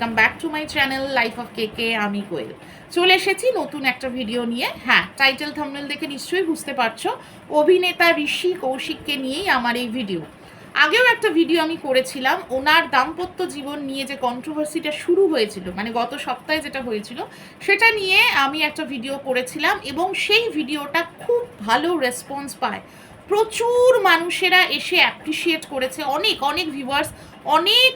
Welcome back to my channel life of K K আমি কোয়েল চলে এসেছি নতুন একটা ভিডিও নিয়ে। হ্যাঁ টাইটেল থাম্বনেল দেখে নিশ্চয়ই বুঝতে পারছ। অভিনেতা ঋষি কৌশিককে নিয়েই আমার এই ভিডিও আগেও একটা ভিডিও আমি করেছিলাম। ওনার দাম্পত্য জীবন নিয়ে যে কন্ট্রোভার্সিটা শুরু হয়েছিল মানে গত সপ্তাহে যেটা হয়েছিল, সেটা নিয়ে আমি একটা ভিডিও করেছিলাম এবং সেই ভিডিওটা খুব ভালো রেসপন্স পায়। প্রচুর মানুষেরা এসে অ্যাপ্রিসিয়েট করেছে। অনেক অনেক ভিউয়ার্স অনেক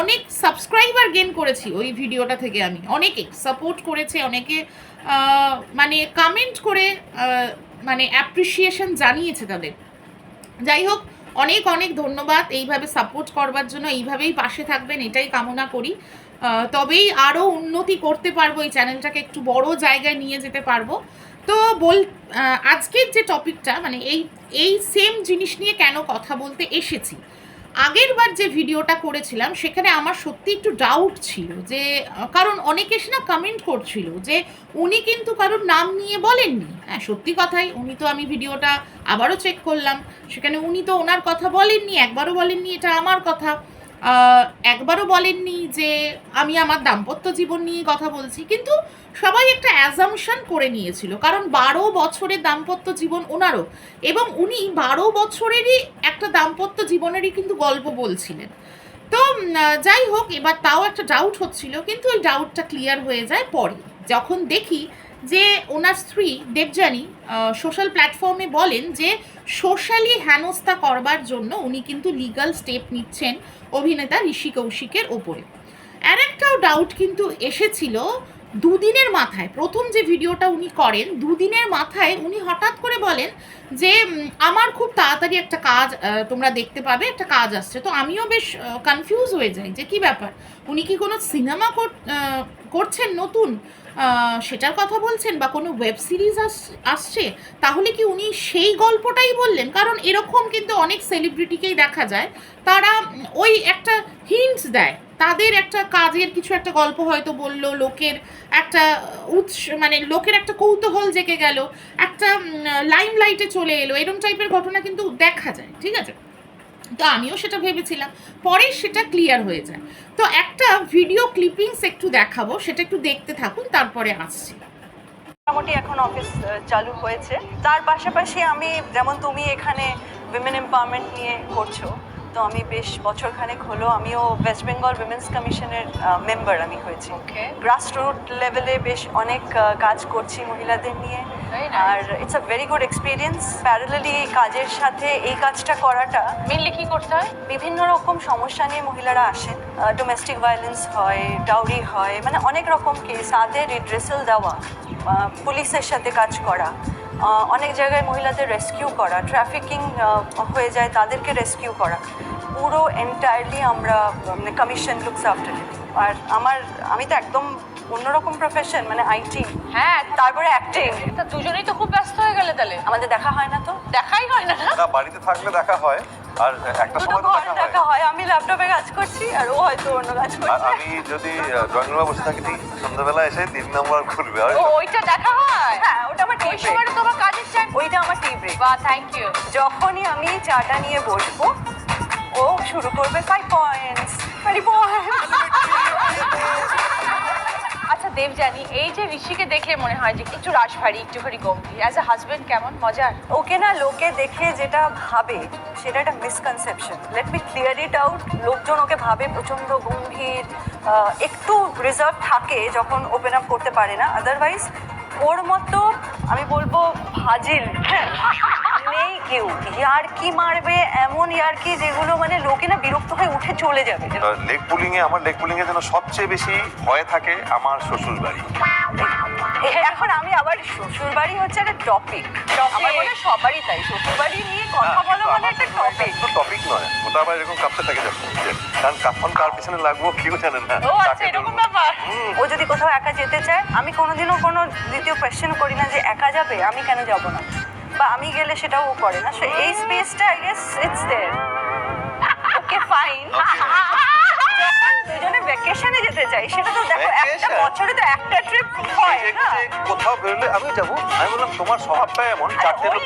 অনেক সাবস্ক্রাইবার গেন করেছি ওই ভিডিওটা থেকে আমি। অনেকে সাপোর্ট করেছে, অনেকে মানে কমেন্ট করে মানে অ্যাপ্রিসিয়েশন জানিয়েছে তাদের। যাই হোক, অনেক অনেক ধন্যবাদ এইভাবে সাপোর্ট করবার জন্য, এইভাবেই পাশে থাকবেন, এটাই কামনা করি। তবেই আরও উন্নতি করতে পারব, এই চ্যানেলটাকে একটু বড় জায়গায় নিয়ে যেতে পারব। তো বল আজকের যে টপিকটা মানে এই এই সেম জিনিস নিয়ে কেন কথা বলতে এসেছি? আগের বার যে ভিডিওটা করেছিলাম, সেখানে আমার সত্যি একটু ডাউট ছিল যে কারণ অনেকে না কমেন্ট করছিল যে, উনি কিন্তু কারোর নাম নিয়ে বলেননি। হ্যাঁ সত্যি কথাই, উনি তো আমি ভিডিওটা আবারও চেক করলাম। সেখানে উনি তো ওনার কথা বলেননি, একবারও বলেননি, এটা আমার কথা। একবারও বলেননি যে আমি আমার দাম্পত্য জীবন নিয়ে কথা বলছি, কিন্তু সবাই একটা অ্যাজামশন করে নিয়েছিল, কারণ বারো বছরের দাম্পত্য জীবন ওনারও, এবং উনি বারো বছরেরই একটা দাম্পত্য জীবনেরই কিন্তু গল্প বলছিলেন। তো যাই হোক, এবার তাও একটা ডাউট হচ্ছিল, কিন্তু ওই ডাউটটা ক্লিয়ার হয়ে যায় পরে, যখন দেখি যে ওনার স্ত্রী দেবযানী সোশ্যাল প্ল্যাটফর্মে বলেন যে সোশ্যালি হেনস্থা করবার জন্য উনি কিন্তু লিগ্যাল স্টেপ নিচ্ছেন অভিনেতা ঋষি কৌশিকের ওপরে। আর একটাও ডাউট কিন্তু এসেছিল দুদিনের মাথায়। প্রথম যে ভিডিওটা উনি করেন, দুদিনের মাথায় উনি হঠাৎ করে বলেন যে আমার খুব তাড়াতাড়ি একটা কাজ তোমরা দেখতে পাবে, একটা কাজ আসছে। তো আমিও বেশ কনফিউজ হয়ে যাই যে কি ব্যাপার? উনি কি কোনো সিনেমা করছেন নতুন সেটার কথা বলছেন বা কোনো ওয়েব সিরিজ আসছে, তাহলে কি উনি সেই গল্পটাই বললেন? কারণ এরকম কিন্তু অনেক সেলিব্রিটিকেই দেখা যায়, তারা ওই একটা হিন্টস দেয়, তাদের একটা কাজের কিছু একটা গল্প হয়তো বলল, লোকের একটা উৎস মানে লোকের একটা কৌতূহল জেগে গেল, একটা লাইম লাইটে চলে এলো এরকম টাইপের ঘটনা কিন্তু দেখা যায়, ঠিক আছে? তো আমিও সেটা ভেবেছিলাম। পরে সেটা ক্লিয়ার হয়ে যায়। তো একটা ভিডিও ক্লিপিংস একটু দেখাবো, সেটা একটু দেখতে থাকুন, তারপরে আসছি। মোটামুটি এখন অফিস চালু হয়েছে। তার পাশাপাশি আমি, যেমন তুমি এখানে উইমেন এম্পাওয়ারমেন্ট নিয়ে করছ তো আমি বেশ বছরখানেক হলো আমিও ওয়েস্ট বেঙ্গল উইমেন্স কমিশনের মেম্বার আমি হয়েছি। ওকে গ্রাস রুট লেভেলে বেশ অনেক কাজ করছি মহিলাদের নিয়ে। আর it's a very good experience parallelly এই কাজের সাথে এই কাজটা করাটা মেনলি কি করতে হয়? বিভিন্ন রকম সমস্যা নিয়ে মহিলারা আসেন। ডোমেস্টিক ভায়োলেন্স হয় ডাউরি হয় মানে অনেক রকম কেস তাদের রিড্রেসাল দেওয়া পুলিশের সাথে কাজ করা। অনেক জায়গায় মহিলাদের রেস্কিউ করা ট্রাফিকিং হয়ে যায় তাদেরকে রেস্কিউ করা। পুরো এন্টায়ারলি আমরা মানে কমিশন লুকস আফটার আর আমার আমি তো একদম অন্যরকম প্রফেশন মানে আইটি হ্যাঁ তারপরে অ্যাক্টিং তা দুজনেই তো খুব ব্যস্ত হয়ে গেলে তাহলে। আমাদের দেখা হয় না তো। দেখাই হয় না না। না বাড়িতে থাকলে দেখা হয়। আর একটা সময় তো দেখা হয়। আমি ল্যাপটপে কাজ করছি আর ও হয়তো অন্য কাজ আর করছে। আমি যদি ড্রয়িং রুমে বসে থাকি সন্ধ্যাবেলা এসে তিন নম্বর খুলবে আর ওইটা দেখা হয়? হ্যাঁ ওটা আমার টি ওই সময় তোমার কাজের টাইম ওইটা আমার টি ব্রেক বা থ্যাংক ইউ যখনই আমি চাটা নিয়ে বসবো ও শুরু করবে five points five points Debjani এই যে ঋষিকে দেখলে মনে হয় যে একটু রাশভারী একটুখানি গম্ভীর। অ্যাজ এ হাজবেন্ড কেমন? মজার? ওকে না লোকে দেখে যেটা ভাবে সেটা একটা misconception let me clear it out লোকজন ওকে ভাবে প্রচণ্ড গম্ভীর একটু রিজার্ভ থাকে যখন ওপেন আপ করতে পারে না। আদারওয়াইজ ওর মতো আমি বলব ফাজিল হ্যাঁ, নেই কেউ ইয়ার্কি মারবে এমন ইয়ার্কি যেগুলো মানে লোকে না বিরক্ত হয়ে উঠে চলে যাবে লেগ পুলিং এ আমার লেগ পুলিং এ যেন সবচেয়ে বেশি ভয় থাকে আমার শ্বশুর বাড়ি এখন আমি আবার শ্বশুর বাড়ি হচ্ছে একটা টপিক আমার মনে সবারই তাই শ্বশুর বাড়ি নিয়ে কথা বলা মানে একটা টপিক তো টপিক নয় ওটা আবার এরকম কাঁপতে থাকে কারণ কখন কার পিছনে লাগবো কেউ জানে না ও আচ্ছা এরকম ব্যাপার। হুম, ও যদি কোথাও একা যেতে চায় আমি কোনোদিনও কোনো দ্বিতীয় কোয়েশ্চেন করি না যে একা যাবে? আমি কেন যাব না? বা আমি গেলে সেটা ও করে না। সো এই স্পেসটা I guess it's there okay fine যখন দুজনে ভ্যাকেশনে যেতে চাই। সেটা তো দেখো একটা বছরে তো একটা ট্রিপ হয় না। কোথাও বেরোলে আমি যাব। আমি বললাম তোমার স্বভাবটা এমন। চারটে লোক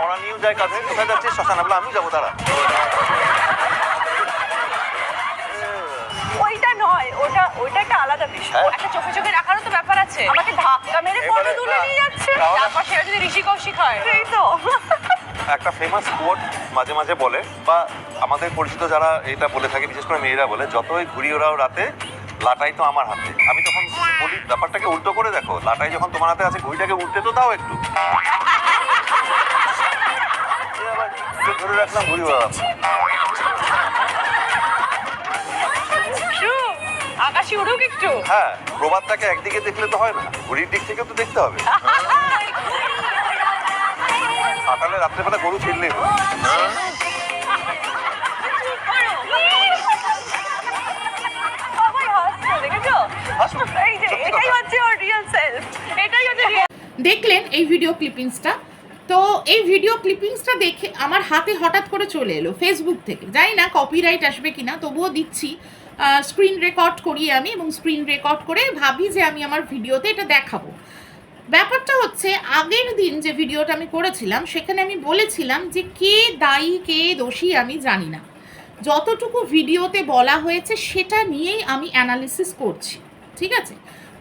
মরা নিয়েও যায় কাছে কোথায় যাচ্ছে শ্মশান বলে আমি যাব তারা হ্যাঁ। একটা চোখে চোখে রাখারও তো ব্যাপার আছে। আমাকে ধাক্কা মেরে ফটো তুলে নিয়ে যাচ্ছে। তারপর সেটা যদি ঋষি কৌশিক হয়। এই তো। একটা ফেমাস কোট মাঝে মাঝে বলে বা আমাদের পরিচিত যারা এটা বলে থাকে বিশেষ করে মেয়েরা বলে যতই ঘুরি ওরাও রাতে লাটাই তো আমার হাতে। আমি তখন বলি ব্যাপারটাকে উল্টো করে দেখো লাটাই যখন তোমার হাতে আছে ঘুড়িটাকে উল্টে তো দাও একটু। ধরে রাখলাম ঘুড়ি আকাশে উড়ুক একটু। হ্যাঁ প্রবাদটাকে একদিকে দেখলে তো হয় না ঘুড়ির দিক থেকে তো দেখতে হবে। সকালে রাত্রেবেলা গরু real দেখলেন এই ভিডিও ক্লিপিংসটা তো এই ভিডিও ক্লিপিংসটা দেখে আমার হাতে হঠাৎ করে চলে এলো ফেসবুক থেকে। জানি না কপিরাইট আসবে কিনা তবুও দিচ্ছি। স্ক্রিন রেকর্ড করি আমি এবং স্ক্রিন রেকর্ড করে ভাবি যে আমি আমার ভিডিওতে এটা দেখাবো। ব্যাপারটা হচ্ছে, আগের দিন যে ভিডিওটা আমি করেছিলাম, সেখানে আমি বলেছিলাম যে কে দায়ী, কে দোষী আমি জানি না। যতটুকু ভিডিওতে বলা হয়েছে, সেটা নিয়েই আমি অ্যানালিসিস করছি, ঠিক আছে?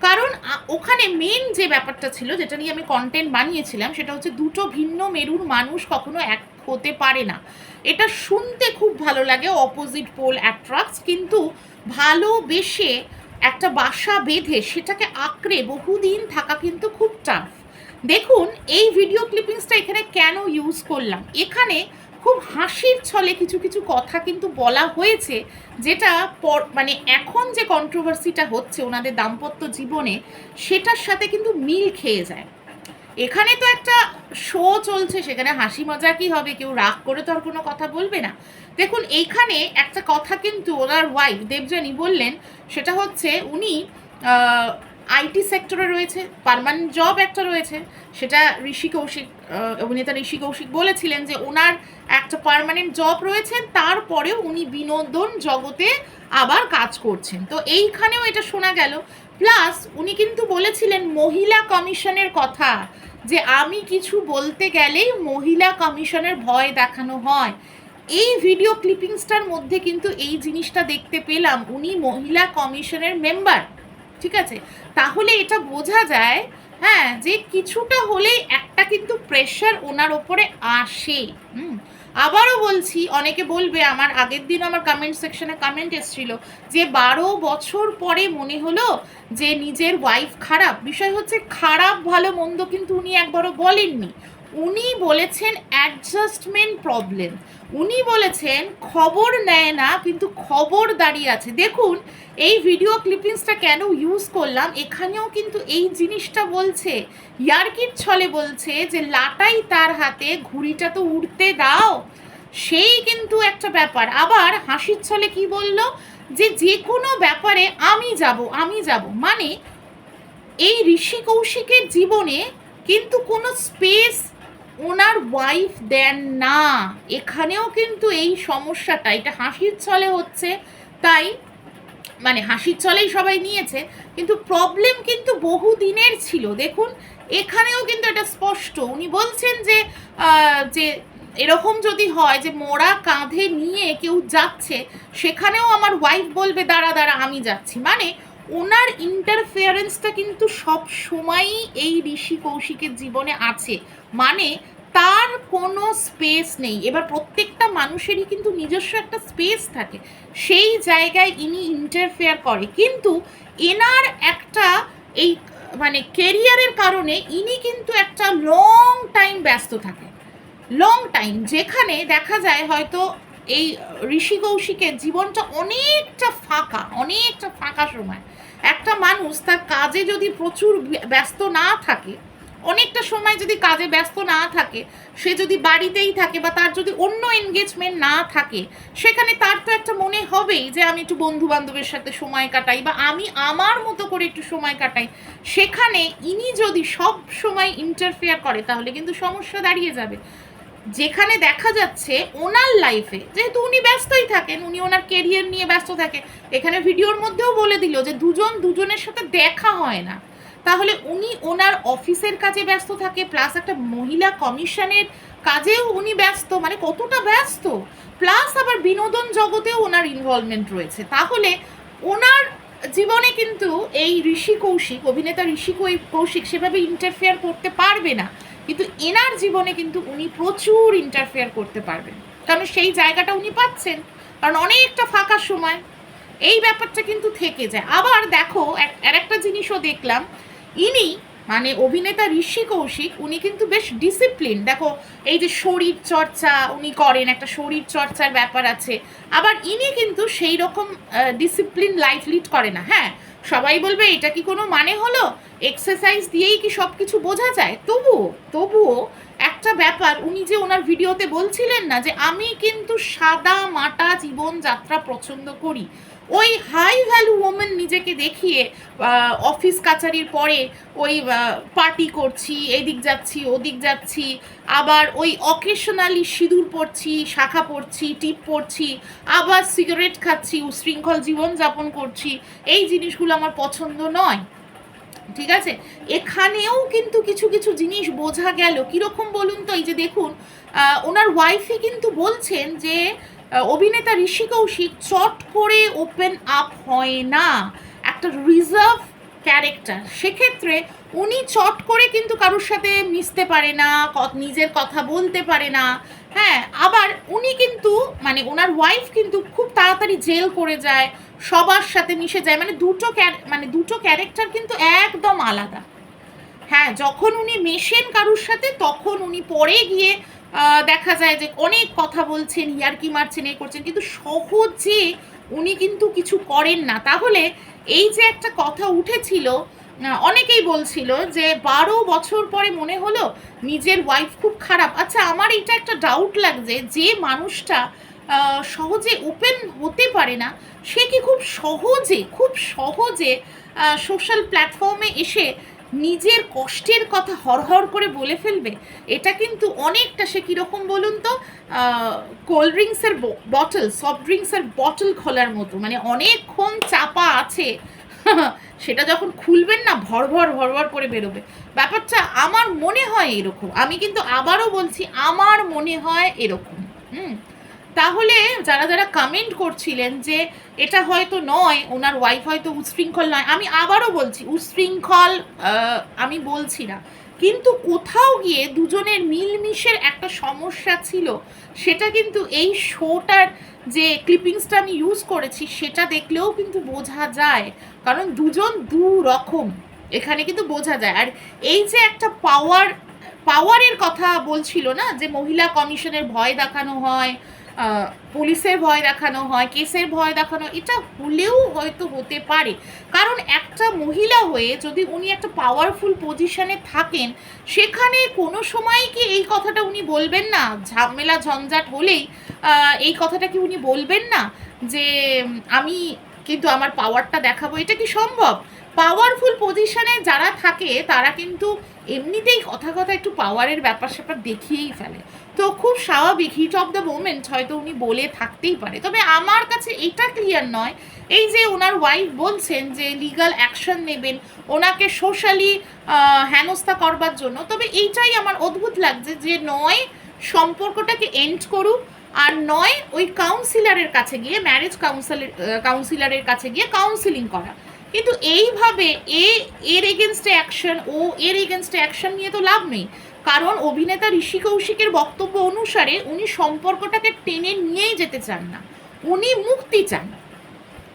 কারণ ওখানে মেন যে ব্যাপারটা ছিল, যেটা নিয়ে আমি কন্টেন্ট বানিয়েছিলাম, সেটা হচ্ছে দুটো ভিন্ন মেরুর মানুষ কখনো এক হতে পারে না। এটা শুনতে খুব ভালো লাগে অপোজিট পোল অ্যাট্রাক্টস কিন্তু ভালোবেসে একটা বাসা বেঁধে সেটাকে আঁকড়ে বহুদিন থাকা কিন্তু খুব টাফ দেখুন, এই ভিডিও ক্লিপিংসটা এখানে কেন ইউজ করলাম? এখানে খুব হাসির ছলে কিছু কিছু কথা কিন্তু বলা হয়েছে, যেটা পর- মানে এখন যে কন্ট্রোভার্সিটা হচ্ছে ওনাদের দাম্পত্য জীবনে, সেটার সাথে কিন্তু মিল খেয়ে যায়। এখানে তো একটা শো চলছে, সেখানে হাসি মজা কি হবে, কেউ রাগ করে তো আর কোনো কথা বলবে না। দেখুন, এইখানে একটা কথা কিন্তু ওনার ওয়াইফ দেবযানী, বললেন, সেটা হচ্ছে উনি আইটি সেক্টরে রয়েছে, পার্মানেন্ট জব একটা রয়েছে, সেটা ঋষি কৌশিক অভিনেতা ঋষি কৌশিক বলেছিলেন যে ওনার একটা পারমানেন্ট জব রয়েছেন তারপরেও উনি বিনোদন জগতে আবার কাজ করছেন। তো এইখানেও এটা শোনা গেল। প্লাস উনি কিন্তু বলেছিলেন মহিলা কমিশনের কথা, যে আমি কিছু বলতে গেলেই মহিলা কমিশনের ভয় দেখানো হয়। এই ভিডিও ক্লিপিংসটার মধ্যে কিন্তু এই জিনিসটা দেখতে পেলাম, উনি মহিলা কমিশনের মেম্বার। ঠিক আছে? তাহলে এটা বোঝা যায় হ্যাঁ যে কিছুটা হলেই একটা কিন্তু প্রেশার ওনার ওপরে আসে। হুম? আবারও বলছি, অনেকে বলবে, আমার আগের দিন আমার কমেন্ট সেকশনে কমেন্ট এসেছিল যে বারো বছর পরে মনে হলো যে নিজের ওয়াইফ খারাপ। বিষয় হচ্ছে, খারাপ ভালো মন্দ কিন্তু উনি একবারও বলেননি। উনি বলেছেন অ্যাডজাস্টমেন্ট প্রবলেম উনি বলেছেন খবর নেয় না, কিন্তু খবর দাঁড়িয়ে আছে। দেখুন, এই ভিডিও ক্লিপিংসটা কেন ইউজ করলাম, এখানেও কিন্তু এই জিনিসটা বলছে। ইয়ার্কির ছলে বলছে যে, লাটাই তার হাতে, ঘুড়িটা তো উড়তে দাও। সেই কিন্তু একটা ব্যাপার। আবার হাসির ছলে কি বলল? যে যে কোনো ব্যাপারে আমি যাব আমি যাব। মানে এই ঋষি কৌশিকের জীবনে কিন্তু কোনো স্পেস ওনার ওয়াইফ দেন না। এখানেও কিন্তু এই সমস্যাটা, এটা হাসির ছলে হচ্ছে, তাই মানে হাসির ছলেই সবাই নিয়েছে, কিন্তু প্রবলেম কিন্তু বহু দিনের ছিল। দেখুন, এখানেও কিন্তু এটা স্পষ্ট। উনি বলছেন যে যে এরকম যদি হয় যে মোড়া কাঁধে নিয়ে কেউ যাচ্ছে, সেখানেও আমার ওয়াইফ বলবে, দাঁড়া দাঁড়া, আমি যাচ্ছি। মানে ওনার ইন্টারফেয়ারেন্সটা কিন্তু সব সময়ই এই ঋষি কৌশিকের জীবনে আছে। মানে তার কোনো স্পেস নেই। এবার প্রত্যেকটা মানুষেরই কিন্তু নিজস্ব একটা স্পেস থাকে। সেই জায়গায় ইনি ইন্টারফেয়ার করে। কিন্তু এনার একটা এই মানে কেরিয়ারের কারণে ইনি কিন্তু একটা লং টাইম ব্যস্ত থাকে। লং টাইম যেখানে দেখা যায় হয়তো এই ঋষি কৌশিকের জীবনটা অনেকটা ফাঁকা অনেকটা ফাঁকা সময়। একটা মানুষ তার কাজে যদি প্রচুর ব্য- ব্যস্ত না থাকে অনেকটা সময় যদি কাজে ব্যস্ত না থাকে, সে যদি বাড়িতেই থাকে বা তার যদি অন্য এনগেজমেন্ট না থাকে, সেখানে তার তো একটা মনে হবেই যে আমি একটু বন্ধু বান্ধবের সাথে সময় কাটাই বা আমি আমার মতো করে একটু সময় কাটাই। সেখানে ইনি যদি সব সময় ইন্টারফেয়ার করে, তাহলে কিন্তু সমস্যা দাঁড়িয়ে যাবে। যেখানে দেখা যাচ্ছে ওনার লাইফে যেহেতু উনি ব্যস্তই থাকেন, উনি ওনার কেরিয়ার নিয়ে ব্যস্ত থাকে, এখানে ভিডিওর মধ্যেও বলে দিল যে দুজন দুজনের সাথে দেখা হয় না। তাহলে উনি ওনার অফিসের কাজে ব্যস্ত থাকে প্লাস একটা মহিলা কমিশনের কাজেও উনি ব্যস্ত মানে কতটা ব্যস্ত? প্লাস আবার বিনোদন জগতেও ওনার ইনভলভমেন্ট রয়েছে। তাহলে ওনার জীবনে কিন্তু এই ঋষি কৌশিক, অভিনেতা ঋষি কৌশিক সেভাবে ইন্টারফেয়ার করতে পারবে না। কিন্তু এনার জীবনে কিন্তু উনি প্রচুর ইন্টারফেয়ার করতে পারবেন। কারণ সেই জায়গাটা উনি পাচ্ছেন। কারণ অনেকটা ফাঁকা সময়। এই ব্যাপারটা কিন্তু থেকে যায়। আবার দেখো আর একটা জিনিসও দেখলাম ইনি মানে অভিনেতা ঋষি কৌশিক, উনি কিন্তু বেশ ডিসিপ্লিন দেখো, এই যে শরীর চর্চা উনি করেন, একটা শরীর চর্চার ব্যাপার আছে। আবার ইনি কিন্তু সেই রকম ডিসিপ্লিন লাইফ লিড করে না হ্যাঁ? সবাই বলবে, এটা কি কোনো মানে হলো? এক্সারসাইজ দিয়েই কি সব কিছু বোঝা যায়? তবুও তবুও একটা ব্যাপার, উনি যে ওনার ভিডিওতে বলছিলেন না যে, আমি কিন্তু সাদা মাটা জীবনযাত্রা পছন্দ করি। ওই হাই ভ্যালু ওমেন নিজেকে দেখিয়ে অফিস কাচারির পরে ওই পার্টি করছি, এদিক যাচ্ছি, ওদিক যাচ্ছি, আবার ওই অকেশনালি সিঁদুর পড়ছি শাখা পড়ছি টিপ পড়ছি আবার সিগারেট খাচ্ছি, উশৃঙ্খল জীবনযাপন করছি, এই জিনিসগুলো আমার পছন্দ নয়। ঠিক আছে? এখানেও কিন্তু কিছু কিছু জিনিস বোঝা গেল। কীরকম বলুন তো? এই যে দেখুন ওনার ওয়াইফই কিন্তু বলছেন যে অভিনেতা ঋষি কৌশিক চট করে ওপেন আপ হয় না। একটা রিজার্ভ ক্যারেক্টার সেক্ষেত্রে উনি চট করে কিন্তু কারোর সাথে মিশতে পারে না নিজের কথা বলতে পারে না। হ্যাঁ আবার উনি কিন্তু মানে ওনার ওয়াইফ কিন্তু খুব তাড়াতাড়ি জেল করে যায়, সবার সাথে মিশে যায়। মানে দুটো মানে দুটো ক্যারেক্টার কিন্তু একদম আলাদা। হ্যাঁ যখন উনি মেশেন কারুর সাথে, তখন উনি পরে গিয়ে দেখা যায় যে অনেক কথা বলছেন, ইয়ারকি মারছেন এই করছেন, কিন্তু সহজে উনি কিন্তু কিছু করেন না। তাহলে এই যে একটা কথা উঠেছিল অনেকেই বলছিল যে বারো বছর পরে মনে হলো নিজের ওয়াইফ খুব খারাপ। আচ্ছা আমার এটা একটা ডাউট লাগছে, যে মানুষটা সহজে ওপেন হতে পারে না, সে কি খুব সহজে খুব সহজে সোশ্যাল প্ল্যাটফর্মে এসে নিজের কষ্টের কথা হরহর করে বলে ফেলবে, এটা কিন্তু অনেকটা সে কীরকম বলুন তো কোল্ড ড্রিঙ্কসের বটল সফট ড্রিঙ্কসের বটল খোলার মতো মানে অনেকক্ষণ চাপা আছে, সেটা যখন খুলবেন না, ভর ভর ভর ভর করে বেরোবে। ব্যাপারটা আমার মনে হয় এরকম, আমি কিন্তু আবারও বলছি, আমার মনে হয় এরকম, হুম? তাহলে যারা যারা কমেন্ট করছিলেন যে এটা হয়তো নয়, ওনার ওয়াইফ হয়তো উচ্ছৃঙ্খল নয়, আমি আবারও বলছি উচ্ছৃঙ্খল আমি বলছি না। কিন্তু কোথাও গিয়ে দুজনের মিলমিশের একটা সমস্যা ছিল, সেটা কিন্তু এই শোটার যে ক্লিপিংসটা আমি ইউজ করেছি, সেটা দেখলেও কিন্তু বোঝা যায়। কারণ দুজন দু রকম এখানে কিন্তু বোঝা যায়। আর এই যে একটা পাওয়ার পাওয়ারের কথা বলছিল না, যে মহিলা কমিশনের ভয় দেখানো হয় পুলিশের ভয় দেখানো হয়, কেসের ভয় দেখানো, এটা হলেও হয়তো হতে পারে। কারণ একটা মহিলা হয়ে যদি উনি একটা পাওয়ারফুল পজিশনে থাকেন, সেখানে কোনো সময় কি এই কথাটা উনি বলবেন না? ঝামেলা ঝঞ্ঝাট হলেই এই কথাটা কি উনি বলবেন না? যে, আমি কিন্তু আমার পাওয়ারটা দেখাবো, এটা কি সম্ভব? পাওয়ারফুল পজিশনে যারা থাকে, তারা কিন্তু এমনিতেই কথা কথা একটু পাওয়ারের ব্যাপার স্যাপার দেখিয়েই ফেলে। তো খুব স্বাভাবিক হিট অফ দ্য মোমেন্ট হয়তো উনি বলে থাকতেই পারে। তবে আমার কাছে এটা ক্লিয়ার নয়, এই যে ওনার ওয়াইফ বলছেন যে লিগাল অ্যাকশন নেবেন, ওনাকে সোশ্যালি হেনস্থা করবার জন্য, তবে এইটাই আমার অদ্ভুত লাগছে যে নয় সম্পর্কটাকে এন্ড করুক আর নয় ওই কাউন্সিলরের কাছে গিয়ে ম্যারেজ কাউন্সিলের কাউন্সিলরের কাছে গিয়ে কাউন্সিলিং করা। কিন্তু এইভাবে এ, এর এগেনস্টে অ্যাকশন ও এর এগেনস্টে অ্যাকশন নিয়ে তো লাভ নেই। কারণ অভিনেতা ঋষি কৌশিকের বক্তব্য অনুসারে উনি সম্পর্কটাকে টেনে নিয়েই যেতে চান না। উনি মুক্তি চান।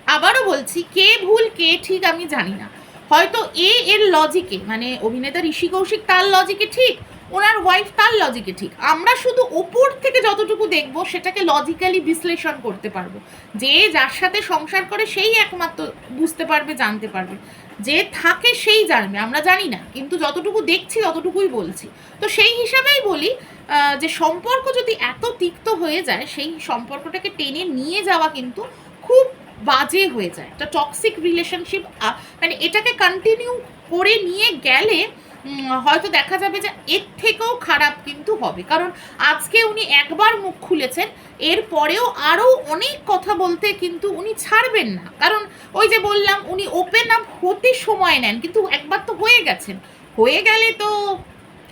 আবারও বলছি, কে ভুল, কে ঠিক আমি জানি না। হয়তো এ এর লজিকে মানে অভিনেতা ঋষি কৌশিক তার লজিকে ঠিক ওনার ওয়াইফ তার লজিকে ঠিক। আমরা শুধু ওপর থেকে যতটুকু দেখব, সেটাকে লজিক্যালি বিশ্লেষণ করতে পারব। যে যার সাথে সংসার করে, সেই একমাত্র বুঝতে পারবে, জানতে পারবে। যে থাকে, সেই জানবে। আমরা জানি না, কিন্তু যতটুকু দেখছি, ততটুকুই বলছি। তো সেই হিসাবেই বলি যে সম্পর্ক যদি এত তিক্ত হয়ে যায়, সেই সম্পর্কটাকে টেনে নিয়ে যাওয়া কিন্তু খুব বাজে হয়ে যায়। একটা টক্সিক রিলেশনশিপ মানে এটাকে কন্টিনিউ করে নিয়ে গেলে হয়তো দেখা যাবে যে এর থেকেও খারাপ কিন্তু হবে। কারণ আজকে উনি একবার মুখ খুলেছেন এরপরেও আরও অনেক কথা বলতে কিন্তু উনি ছাড়বেন না। কারণ ওই যে বললাম, উনি ওপেন আপ হতে সময় নেন, কিন্তু একবার তো হয়ে গেছেন। হয়ে গেলে তো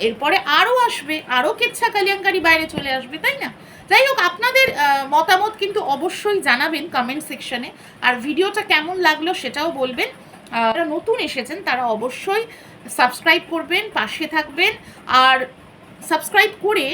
এরপরে আরও আসবে আরও কেচ্ছা কালিয়াঙ্কারি বাইরে চলে আসবে, তাই না? যাই হোক, আপনাদের মতামত কিন্তু অবশ্যই জানাবেন কমেন্ট সেকশনে আর ভিডিওটা কেমন লাগল সেটাও বলবেন। যারা নতুন এসেছেন, তারা অবশ্যই সাবস্ক্রাইব করবেন, পাশে থাকবেন। আর সাবস্ক্রাইব করে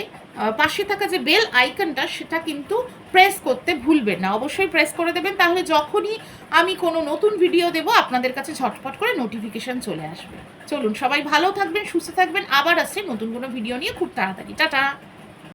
পাশে থাকা যে বেল আইকনটা, সেটা কিন্তু প্রেস করতে ভুলবেন না। অবশ্যই প্রেস করে দেবেন, তাহলে যখনই আমি কোনো নতুন ভিডিও দেব, আপনাদের কাছে ঝটপট করে নোটিফিকেশন চলে আসবে। চলুন, সবাই ভালো থাকবেন, সুস্থ থাকবেন। আবার আসছে নতুন কোনো ভিডিও নিয়ে খুব তাড়াতাড়ি। টাটা!